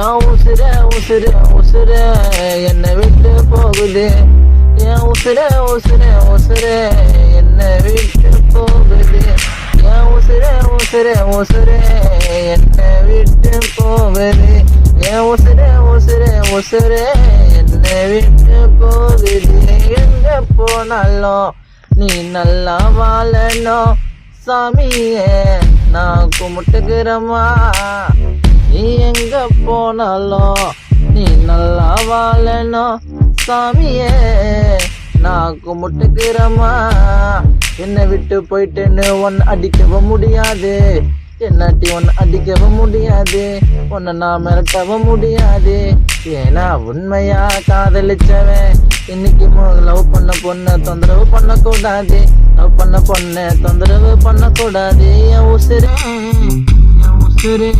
என் உசுர உசுர உசுர என்னை விட்டு போகுது? என் உசுர உசுர உசுர என்னை விட்டு போகுது? என் உசுர உசுர உசுர என்னை விட்டு போகுது? என் உசுர உசுர உசுர என்னை விட்டு போகுது? எங்க போனாலும் நீ நல்லா வாழணும். சாமியே நான் கும்பிட்டுக்கிறமா நீ எங்க போனாலும் நீ நல்லா வாழணும் சாமியே. நான் கும்பிட்டுக்கிறமா என்னை விட்டு போயிட்டேன்னு ஒன்னு அடிக்கவும் முடியாது. என்னாட்டி ஒன்னு அடிக்கவும் முடியாது. உன்னை நான் மிரட்டவும் முடியாது. ஏன்னா உண்மையா காதலிச்சவன் இன்னைக்கு லவ் பண்ண பொண்ணை தொந்தரவு பண்ணக்கூடாது. லவ் பண்ண பொண்ணை தொந்தரவு பண்ணக்கூடாது. என் உசுரே என் உசுரே.